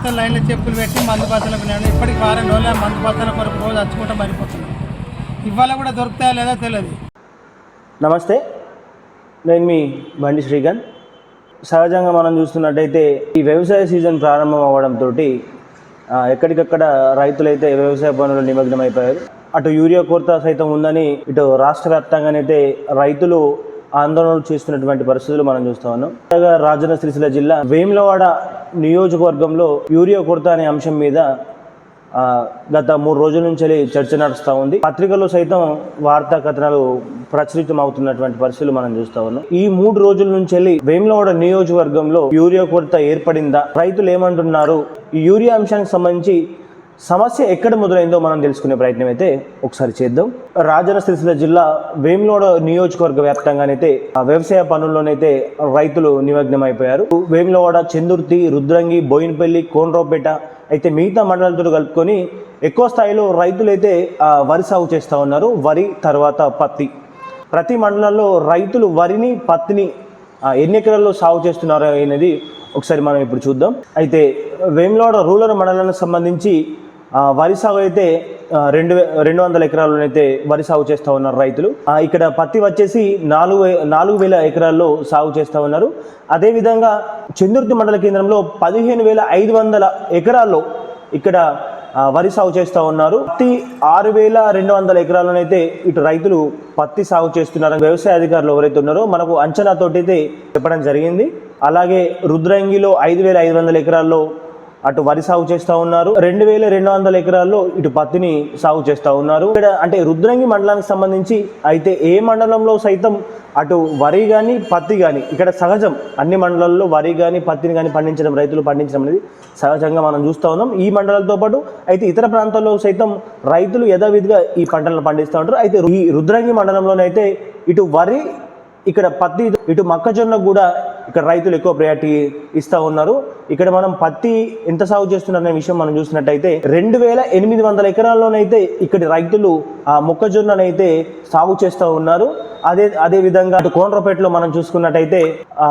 మొత్తం లైన్లో చెప్పులు పెట్టి మందు బత్తలకు నేను ఇప్పటికి వారం రోజులు మందు బత్తల కొరకు రోజు వచ్చుకుంటా మరిపోతున్నాను ఇవాళ కూడా దొరుకుతాయా లేదో తెలియదు నమస్తే నేను మీ బండి శ్రీకాంత్. సహజంగా మనం చూస్తున్నట్టయితే ఈ వ్యవసాయ సీజన్ ప్రారంభం అవ్వడంతో ఎక్కడికక్కడ రైతులైతే వ్యవసాయ పనులు నిమగ్నం అయిపోయారు అటు యూరియా కొరత సైతం ఉందని ఇటు రాష్ట్ర వ్యాప్తంగానైతే రైతులు ఆందోళనలు చేస్తున్నటువంటి పరిస్థితులు మనం చూస్తూ ఉన్నాం. రాజన్న సిరిసిల్ల జిల్లా వేములవాడ నియోజకవర్గంలో యూరియా కొరత అనే అంశం మీద గత మూడు రోజుల నుంచి చర్చ నడుస్తూ ఉంది. పత్రికల్లో సైతం వార్తా కథనాలు ప్రచురితం అవుతున్నటువంటి పరిస్థితులు మనం చూస్తా ఉన్నాం. ఈ మూడు రోజుల నుంచి వెళ్ళి వేములవాడ నియోజకవర్గంలో యూరియా కొరత ఏర్పడిందా? రైతులు ఏమంటున్నారు? ఈ యూరియా అంశానికి సంబంధించి సమస్య ఎక్కడ మొదలైందో మనం తెలుసుకునే ప్రయత్నం అయితే ఒకసారి చేద్దాం. రాజన్న సిరిసిల్ల జిల్లా వేములోడ నియోజకవర్గ వ్యాప్తంగానైతే ఆ వ్యవసాయ పనుల్లోనైతే రైతులు నిమగ్నమైపోయారు. వేములవాడ చందుర్తి రుద్రంగి బోయినపల్లి కోనరావుపేట అయితే మిగతా మండలాలతో కలుపుకొని ఎక్కువ స్థాయిలో రైతులైతే వరి సాగు చేస్తూ ఉన్నారు. వరి తర్వాత పత్తి. ప్రతి మండలంలో రైతులు వరిని పత్తిని ఎన్ని ఎకరాల్లో సాగు చేస్తున్నారు అనేది ఒకసారి మనం ఇప్పుడు చూద్దాం. అయితే వేములవాడ రూరల్ మండలానికి సంబంధించి వరి సాగు అయితే రెండు రెండు వందల ఎకరాల్లోనైతే వరి సాగు చేస్తూ ఉన్నారు రైతులు. ఇక్కడ పత్తి వచ్చేసి నాలుగు వే- నాలుగు వేల ఎకరాల్లో సాగు చేస్తూ ఉన్నారు. అదేవిధంగా చందుర్తి మండల కేంద్రంలో పదిహేను వేల ఐదు వందల ఎకరాల్లో ఇక్కడ వరి సాగు చేస్తూ ఉన్నారు. పత్తి ఆరు వేల రెండు వందల ఎకరాలనైతే ఇటు రైతులు పత్తి సాగు చేస్తున్నారు. వ్యవసాయ అధికారులు ఎవరైతే ఉన్నారో మనకు అంచనాతోటి అయితే చెప్పడం జరిగింది. అలాగే రుద్రంగిలో ఐదు వేల ఐదు వందల ఎకరాల్లో అటు వరి సాగు చేస్తూ ఉన్నారు. రెండు వేల రెండు వందల ఎకరాల్లో ఇటు పత్తిని సాగు చేస్తూ ఉన్నారు. ఇక్కడ అంటే రుద్రంగి మండలానికి సంబంధించి అయితే ఏ మండలంలో సైతం అటు వరి కానీ పత్తి కానీ ఇక్కడ సహజం అన్ని మండలాల్లో వరి కానీ పత్తిని కానీ పండించడం రైతులు పండించడం అనేది సహజంగా మనం చూస్తూ ఉన్నాం. ఈ మండలాలతో పాటు అయితే ఇతర ప్రాంతాల్లో సైతం రైతులు యథావిధిగా ఈ పంటలను పండిస్తూ ఉంటారు. అయితే ఈ రుద్రంగి మండలంలోనైతే ఇటు వరి ఇక్కడ పత్తి ఇటు మొక్కజొన్న కూడా ఇక్కడ రైతులు ఎక్కువ ప్రయారిటీ ఇస్తూ ఉన్నారు. ఇక్కడ మనం పత్తి ఎంత సాగు చేస్తున్నారనే విషయం మనం చూసినట్టయితే రెండు వేల ఎనిమిది వందల ఎకరాల్లోనైతే ఇక్కడ రైతులు ఆ మొక్కజొన్ననైతే సాగు చేస్తూ ఉన్నారు. అదే అదే విధంగా అటు కోనరపేటలో మనం చూసుకున్నట్టయితే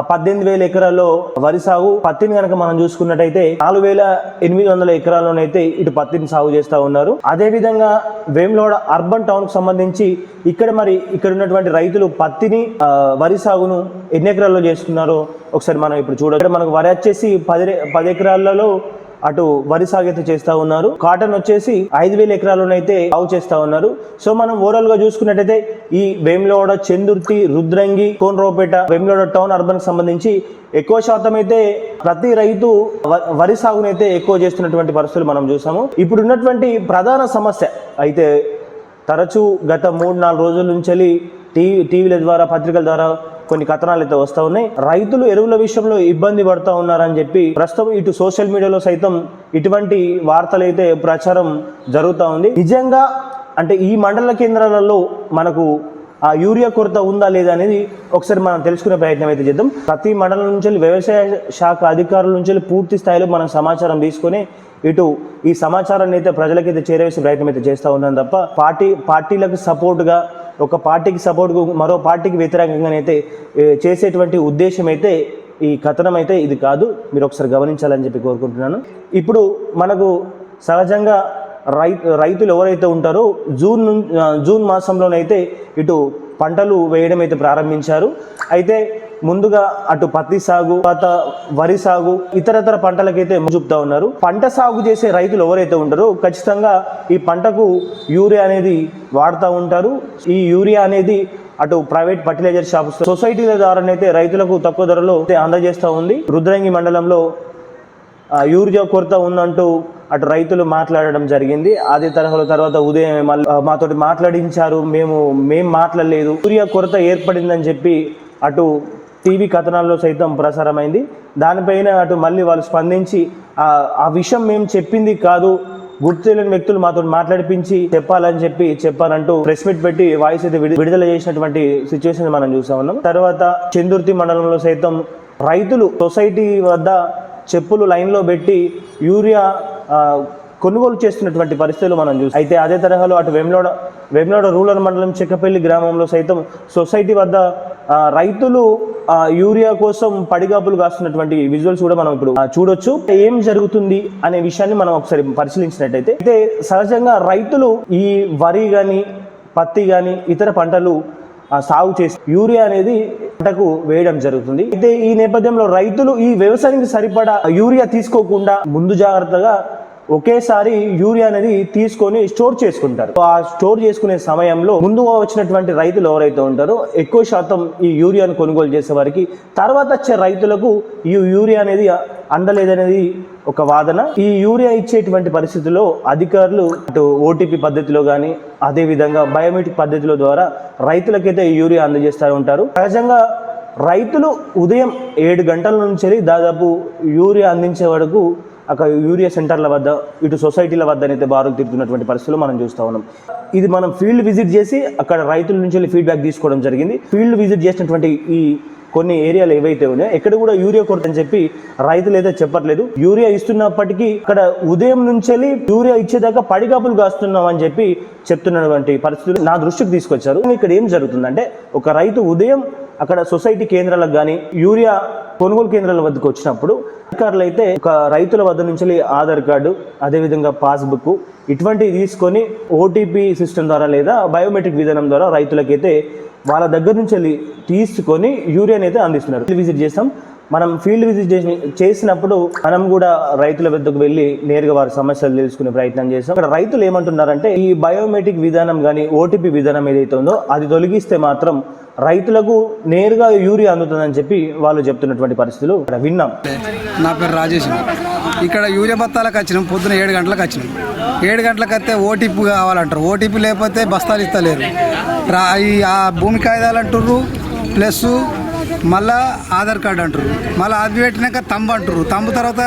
పద్దెనిమిది వేల ఎకరాల్లో వరి సాగు పత్తిని కనుక మనం చూసుకున్నట్టయితే నాలుగు వేల ఎనిమిది వందల ఎకరాల్లోనైతే ఇటు పత్తిని సాగు చేస్తూ ఉన్నారు. అదే విధంగా వేములవాడ అర్బన్ టౌన్కు సంబంధించి ఇక్కడ మరి ఇక్కడ ఉన్నటువంటి రైతులు పత్తిని వరి సాగును ఎన్ని ఎకరాల్లో చేసుకున్నారో ఒకసారి మనం ఇప్పుడు చూడ మనకు వరి వచ్చేసి పది పది ఎకరాలలో అటు వరి సాగు అయితే చేస్తూ ఉన్నారు. కాటన్ వచ్చేసి ఐదు వేల ఎకరాలనైతే సాగు చేస్తూ ఉన్నారు. సో మనం ఓవరాల్గా చూసుకున్నట్టయితే ఈ వేములవాడ చందుర్తి రుద్రంగి కోనరావుపేట వేములవాడ టౌన్ అర్బన్ సంబంధించి ఎక్కువ శాతం అయితే ప్రతి రైతు వ- వరి సాగునైతే ఎక్కువ చేస్తున్నటువంటి పరిస్థితులు మనం చూసాము. ఇప్పుడు ఉన్నటువంటి ప్రధాన సమస్య అయితే తరచూ గత మూడు నాలుగు రోజుల నుంచి టీవీ టీవీల ద్వారా పత్రికల ద్వారా కొన్ని కథనాలు అయితే వస్తూ ఉన్నాయి. రైతులు ఎరువుల విషయంలో ఇబ్బంది పడుతూ ఉన్నారని చెప్పి ప్రస్తుతం ఇటు సోషల్ మీడియాలో సైతం ఇటువంటి వార్తలు అయితే ప్రచారం జరుగుతూ ఉంది. నిజంగా అంటే ఈ మండల కేంద్రాలలో మనకు ఆ యూరియా కొరత ఉందా లేదా అనేది ఒకసారి మనం తెలుసుకునే ప్రయత్నం అయితే చేద్దాం. ప్రతి మండలం నుంచి వ్యవసాయ శాఖ అధికారుల నుంచి పూర్తి స్థాయిలో మనం సమాచారం తీసుకొని ఇటు ఈ సమాచారాన్ని అయితే ప్రజలకైతే చేరవేసే ప్రయత్నం అయితే చేస్తూ ఉన్నాం తప్ప పార్టీ పార్టీలకు సపోర్ట్గా ఒక పార్టీకి సపోర్ట్గా మరో పార్టీకి వ్యతిరేకంగానైతే చేసేటువంటి ఉద్దేశం అయితే ఈ కథనం అయితే ఇది కాదు. మీరు ఒకసారి గమనించాలని చెప్పి కోరుకుంటున్నాను. ఇప్పుడు మనకు సహజంగా రై రైతులు ఎవరైతే ఉంటారో జూన్ జూన్ మాసంలోనైతే ఇటు పంటలు వేయడం అయితే ప్రారంభించారు. అయితే ముందుగా అటు పత్తి సాగు తర్వాత వరి సాగు ఇతరతర పంటలకైతే చూపుతా ఉన్నారు. పంట సాగు చేసే రైతులు ఎవరైతే ఉంటారో ఖచ్చితంగా ఈ పంటకు యూరియా అనేది వాడుతూ ఉంటారు. ఈ యూరియా అనేది అటు ప్రైవేట్ ఫర్టిలైజర్ షాప్స్ సొసైటీల ద్వారానైతే రైతులకు తక్కువ ధరలో అందజేస్తూ ఉంది. రుద్రంగి మండలంలో యూరియా కొరత ఉందంటూ అటు రైతులు మాట్లాడడం జరిగింది. అదే తరహాలో తర్వాత ఉదయం మళ్ళీ మాతోటి మాట్లాడించారు. మేము మేం మాట్లాడలేదు. యూరియా కొరత ఏర్పడిందని చెప్పి అటు టీవీ కథనాల్లో సైతం ప్రసారమైంది. దానిపైన అటు మళ్ళీ వాళ్ళు స్పందించి ఆ విషయం మేము చెప్పింది కాదు గుర్తు తెలియని వ్యక్తులు మాతో మాట్లాడిపించి చెప్పాలని చెప్పి చెప్పారంటూ ప్రెస్ మీట్ పెట్టి వాయిస్ అయితే విడుదల చేసినటువంటి సిచ్యువేషన్ మనం చూసా ఉన్నాం. తర్వాత చందుర్తి మండలంలో సైతం రైతులు సొసైటీ వద్ద చెప్పులు లైన్లో పెట్టి యూరియా కొనుగోలు చేస్తున్నటువంటి పరిస్థితులు మనం చూసి అయితే అదే తరహాలో అటు వెమ్లోడ వెమ్లోడ రూరల్ మండలం చెక్కపల్లి గ్రామంలో సైతం సొసైటీ వద్ద రైతులు యూరియా కోసం పడిగాపులు కాస్తున్నటువంటి విజువల్స్ కూడా మనం ఇప్పుడు చూడొచ్చు. ఏం జరుగుతుంది అనే విషయాన్ని మనం ఒకసారి పరిశీలించినట్టయితే అయితే సహజంగా రైతులు ఈ వరి కానీ పత్తి కానీ ఇతర పంటలు సాగు చేసి యూరియా అనేది పంటకు వేయడం జరుగుతుంది. అయితే ఈ నేపథ్యంలో రైతులు ఈ వ్యవసాయానికి సరిపడా యూరియా తీసుకోకుండా ముందు జాగ్రత్తగా ఒకేసారి యూరియా అనేది తీసుకొని స్టోర్ చేసుకుంటారు. ఆ స్టోర్ చేసుకునే సమయంలో ముందుగా వచ్చినటువంటి రైతులు ఎవరైతే ఉంటారో ఎక్కువ శాతం ఈ యూరియాను కొనుగోలు చేసే వారికి తర్వాత వచ్చే రైతులకు ఈ యూరియా అనేది అందలేదనేది ఒక వాదన. ఈ యూరియా ఇచ్చేటువంటి పరిస్థితుల్లో అధికారులు అటు ఓటీపీ పద్ధతిలో కానీ అదే విధంగా బయోమెట్రిక్ పద్ధతిలో ద్వారా రైతులకైతే ఈ యూరియా అందజేస్తూ ఉంటారు. సహజంగా రైతులు ఉదయం ఏడు గంటల నుంచి దాదాపు యూరియా అందించే వరకు అక్కడ యూరియా సెంటర్ల వద్ద ఇటు సొసైటీల వద్ద అయితే బారులు తిరుగుతున్నటువంటి పరిస్థితులు మనం చూస్తూ ఉన్నాం. ఇది మనం ఫీల్డ్ విజిట్ చేసి అక్కడ రైతుల నుంచి వెళ్ళి ఫీడ్బ్యాక్ తీసుకోవడం జరిగింది. ఫీల్డ్ విజిట్ చేసినటువంటి ఈ కొన్ని ఏరియాలు ఏవైతే ఉన్నాయో ఎక్కడ కూడా యూరియా కొరత అని చెప్పి రైతులు అయితే చెప్పట్లేదు. యూరియా ఇస్తున్నప్పటికీ ఇక్కడ ఉదయం నుంచి వెళ్ళి యూరియా ఇచ్చేదాకా పడిగాపులు కాస్తున్నాం అని చెప్పి చెప్తున్నటువంటి పరిస్థితులు నా దృష్టికి తీసుకొచ్చారు. ఇక్కడ ఏం జరుగుతుందంటే ఒక రైతు ఉదయం అక్కడ సొసైటీ కేంద్రాలకు కానీ యూరియా కొనుగోలు కేంద్రాల వద్దకు వచ్చినప్పుడు అధికారులు అయితే ఒక రైతుల వద్ద నుంచి ఆధార్ కార్డు అదేవిధంగా పాస్బుక్ ఇటువంటివి తీసుకొని ఓటీపీ సిస్టమ్ ద్వారా లేదా బయోమెట్రిక్ విధానం ద్వారా రైతులకైతే వాళ్ళ దగ్గర నుంచి తీసుకొని యూరియాని అయితే అందిస్తున్నారు. విజిట్ చేస్తాం. మనం ఫీల్డ్ విజిట్ చేసి చేసినప్పుడు మనం కూడా రైతుల వద్దకు వెళ్ళి నేరుగా వారి సమస్యలు తెలుసుకునే ప్రయత్నం చేసాం ఇక్కడ రైతులు ఏమంటున్నారంటే ఈ బయోమెట్రిక్ విధానం కానీ ఓటీపీ విధానం ఏదైతే ఉందో అది తొలగిస్తే మాత్రం రైతులకు నేరుగా యూరియా అందుతుందని చెప్పి వాళ్ళు చెప్తున్నటువంటి పరిస్థితులు ఇక్కడ విన్నాం. నా పేరు రాజేష్ ఇక్కడ యూరియా బత్తాలకు వచ్చినాం పొద్దున ఏడు గంటలకు వచ్చినాం. ఏడు గంటలకు వస్తే ఓటీపీ కావాలంటారు. ఓటీపీ లేకపోతే బస్తాలు ఇస్తలేరు. ఈ ఆ భూమి కాగితాలు అంటుర్రు ప్లస్ మళ్ళా ఆధార్ కార్డు అంటారు. మళ్ళీ అది పెట్టినాక తంబు అంటారు. తంబు తర్వాత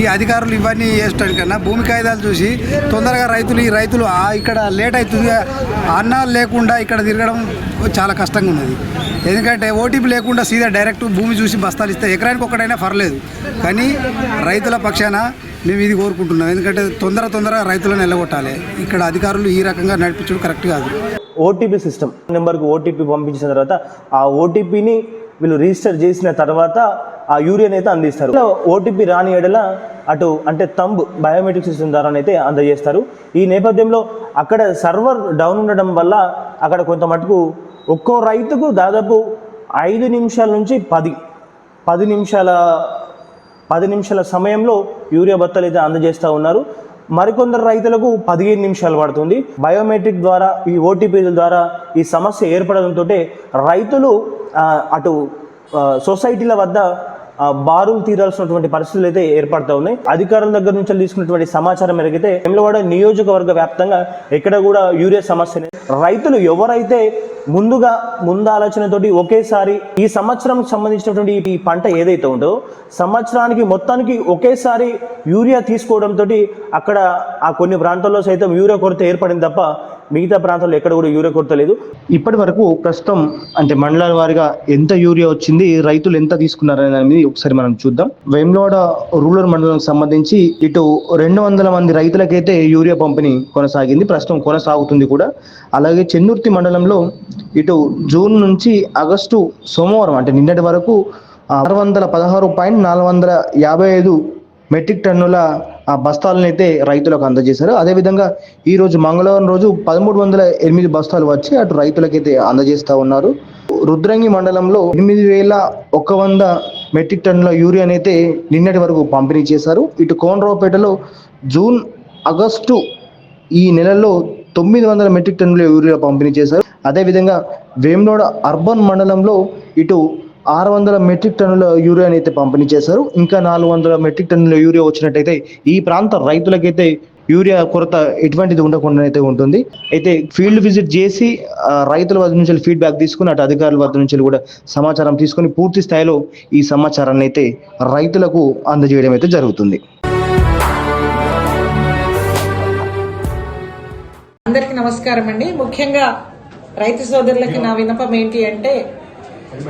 ఈ అధికారులు ఇవన్నీ చేస్తాడు కన్నా భూమి కాగితాలు చూసి తొందరగా రైతులు ఈ రైతులు ఇక్కడ లేట్ అవుతుంది. అన్నాలు లేకుండా ఇక్కడ తిరగడం చాలా కష్టంగా ఉన్నది. ఎందుకంటే ఓటీపీ లేకుండా సీదా డైరెక్ట్ భూమి చూసి బస్తాలు ఇస్తే ఎకరానికి ఒకటైనా పర్లేదు. కానీ రైతుల పక్షాన మేము ఇది కోరుకుంటున్నాం. ఎందుకంటే తొందర తొందర రైతులను నిలగొట్టాలి. ఇక్కడ అధికారులు ఈ రకంగా నడిపించడం కరెక్ట్ కాదు. OTP system. నెంబర్కి ఓటీపీ పంపించిన తర్వాత ఆ ఓటీపీని వీళ్ళు రిజిస్టర్ చేసిన తర్వాత ఆ యూరియన్ అయితే అందిస్తారు. ఓటీపీ రాని ఎడల అటు అంటే తంబ్ బయోమెట్రిక్ సిస్టమ్ ద్వారానైతే అందజేస్తారు. ఈ నేపథ్యంలో అక్కడ సర్వర్ డౌన్ ఉండడం వల్ల అక్కడ కొంత మటుకు ఒక్కో రైతుకు దాదాపు ఐదు నిమిషాల నుంచి పది పది నిమిషాల పది నిమిషాల సమయంలో యూరియా బత్తలు అయితే అందజేస్తూ ఉన్నారు. మరికొందరు రైతులకు పదిహేను నిమిషాలు పడుతుంది. బయోమెట్రిక్ ద్వారా ఈ ఓటీపీల ద్వారా ఈ సమస్య ఏర్పడడంతో రైతులు అటు సొసైటీల వద్ద బారులు తీరాల్సినటువంటి పరిస్థితులు అయితే ఏర్పడతా ఉన్నాయి. అధికారుల దగ్గర నుంచి తీసుకున్నటువంటి సమాచారం మెరిగితే వెమ్లవాడ నియోజకవర్గ వ్యాప్తంగా ఎక్కడ కూడా యూరియా సమస్య రైతులు ఎవరైతే ముందుగా ముందాలోచనతోటి ఒకేసారి ఈ సంవత్సరం సంబంధించినటువంటి ఈ పంట ఏదైతే ఉందో సంవత్సరానికి మొత్తానికి ఒకేసారి యూరియా తీసుకోవడంతో అక్కడ ఆ కొన్ని ప్రాంతాల్లో సైతం యూరియా కొరత ఏర్పడింది తప్ప మిగతా ప్రాంతాల్లో ఎక్కడ కూడా యూరియా కొరత లేదు. ఇప్పటి వరకు ప్రస్తుతం అంటే మండలాల వారిగా ఎంత యూరియా వచ్చింది రైతులు ఎంత తీసుకున్నారు అనేది ఒకసారి మనం చూద్దాం. వేమ్లోడ రూరల్ మండలం సంబంధించి ఇటు రెండు వందల మంది రైతులకైతే యూరియా పంపిణీ కొనసాగింది. ప్రస్తుతం కొనసాగుతుంది కూడా. అలాగే చెన్నుర్తి మండలంలో ఇటు జూన్ నుంచి ఆగస్టు సోమవారం అంటే నిన్నటి వరకు ఆరు వందల పదహారు పాయింట్ నాలుగు వందల యాభై ఐదు మెట్రిక్ టన్నుల ఆ బస్తాలను అయితే రైతులకు అందజేశారు. అదేవిధంగా ఈరోజు మంగళవారం రోజు పదమూడు వందల ఎనిమిది బస్తాలు వచ్చి అటు రైతులకైతే అందజేస్తా ఉన్నారు. రుద్రంగి మండలంలో ఎనిమిది వేల ఒక వంద మెట్రిక్ టన్నుల యూరియాని అయితే నిన్నటి వరకు పంపిణీ చేశారు. ఇటు కోనరావుపేటలో జూన్ ఆగస్టు ఈ నెలలో తొమ్మిది వందల మెట్రిక్ టన్నుల యూరియా పంపిణీ చేశారు. అదేవిధంగా వేములోడ అర్బన్ మండలంలో ఇటు ఆరు వందల మెట్రిక్ టన్నుల యూరియాని అయితే పంపిణీ చేశారు. ఇంకా నాలుగు వందల మెట్రిక్ టన్నుల యూరియా వచ్చినట్టయితే ఈ ప్రాంత రైతులకైతే యూరియా కొరత ఎటువంటిది ఉండకుండా అయితే ఉంటుంది. అయితే ఫీల్డ్ విజిట్ చేసి రైతుల వద్ద నుంచి ఫీడ్బ్యాక్ తీసుకుని అటు అధికారుల వద్ద నుంచి కూడా సమాచారం తీసుకుని పూర్తి స్థాయిలో ఈ సమాచారాన్ని అయితే రైతులకు అందజేయడం అయితే జరుగుతుంది. అందరికీ నమస్కారం అండి ముఖ్యంగా రైతు సోదరులకి నా విన్నపం ఏంటి అంటే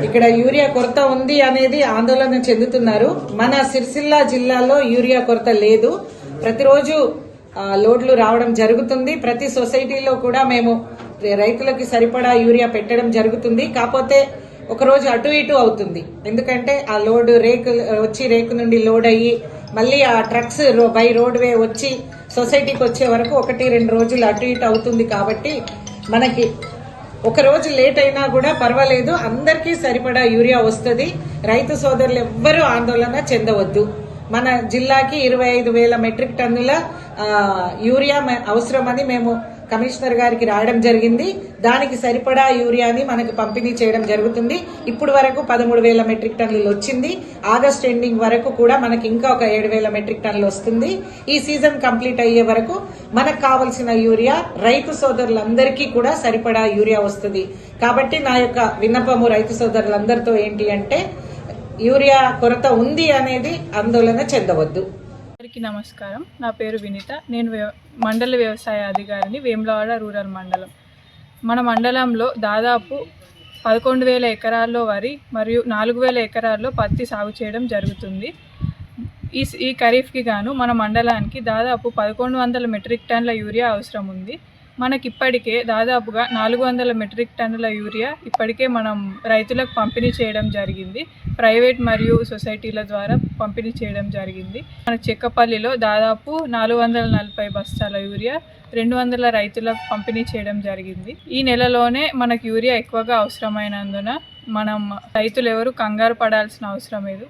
ఇక్కడ యూరియా కొరత ఉంది అనేది ఆందోళన చెందుతున్నారు. మన సిరిసిల్ల జిల్లాలో యూరియా కొరత లేదు. ప్రతిరోజు లోడ్లు రావడం జరుగుతుంది. ప్రతి సొసైటీలో కూడా మేము రైతులకి సరిపడా యూరియా పెట్టడం జరుగుతుంది. కాకపోతే ఒకరోజు అటు ఇటు అవుతుంది. ఎందుకంటే ఆ లోడ్ రేకు వచ్చి రేకు నుండి లోడ్ అయ్యి మళ్ళీ ఆ ట్రక్స్ రో- బై రోడ్ వే వచ్చి సొసైటీకి వచ్చే వరకు ఒకటి రెండు రోజులు అటు ఇటు అవుతుంది కాబట్టి మనకి ఒక రోజు లేట్ అయినా కూడా పర్వాలేదు. అందరికీ సరిపడా యూరియా వస్తుంది. రైతు సోదరులు ఎవ్వరూ ఆందోళన చెందవద్దు. మన జిల్లాకి ఇరవై ఐదు వేల మెట్రిక్ టన్నుల యూరియా అవసరమని మేము కమిషనర్ గారికి రాయడం జరిగింది. దానికి సరిపడా యూరియాని మనకు పంపిణీ చేయడం జరుగుతుంది. ఇప్పుడు వరకు పదమూడు వేల మెట్రిక్ టన్నులు వచ్చింది. ఆగస్ట్ ఎండింగ్ వరకు కూడా మనకి ఇంకా ఒక ఏడు వేల మెట్రిక్ టన్నులు వస్తుంది. ఈ సీజన్ కంప్లీట్ అయ్యే వరకు మనకు కావలసిన యూరియా రైతు సోదరులందరికీ కూడా సరిపడా యూరియా వస్తుంది. కాబట్టి నా యొక్క విన్నపము రైతు సోదరులందరితో ఏంటి అంటే యూరియా కొరత ఉంది అనేది ఆందోళన చెందవద్దు. అందరికీ నమస్కారం. నా పేరు వినిత. నేను మండల వ్యవసాయ అధికారిని వేములవాడ రూరల్ మండలం. మన మండలంలో దాదాపు పదకొండు వేల ఎకరాల్లో వరి మరియు నాలుగు వేల ఎకరాల్లో పత్తి సాగు చేయడం జరుగుతుంది. ఈ ఈ ఖరీఫ్కి గాను మన మండలానికి దాదాపు పదకొండు వందల మెట్రిక్ టన్నుల యూరియా అవసరం ఉంది. మనకి ఇప్పటికే దాదాపుగా నాలుగు వందల మెట్రిక్ టన్నుల యూరియా ఇప్పటికే మనం రైతులకు పంపిణీ చేయడం జరిగింది. ప్రైవేట్ మరియు సొసైటీల ద్వారా పంపిణీ చేయడం జరిగింది. మన చెక్కపల్లిలో దాదాపు నాలుగు వందల నలభై బస్తాల యూరియా రెండు వందల రైతులకు పంపిణీ చేయడం జరిగింది. ఈ నెలలోనే మనకు యూరియా ఎక్కువగా అవసరమైనందున మనం రైతులు ఎవరు కంగారు పడాల్సిన అవసరం లేదు.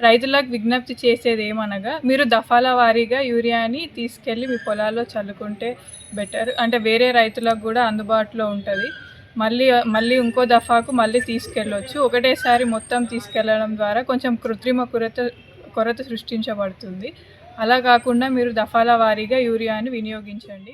రైతులకు విజ్ఞప్తి చేసేది ఏమనగా మీరు దఫాల వారీగా యూరియాని తీసుకెళ్ళి మీ పొలాల్లో చల్లుకుంటే బెటర్ అంటే వేరే రైతులకు కూడా అందుబాటులో ఉంటుంది. మళ్ళీ మళ్ళీ ఇంకో దఫాకు మళ్ళీ తీసుకెళ్ళొచ్చు. ఒకటేసారి మొత్తం తీసుకెళ్ళడం ద్వారా కొంచెం కృత్రిమ కొరత కొరత సృష్టించబడుతుంది. అలా కాకుండా మీరు దఫాల వారీగా యూరియాని వినియోగించండి.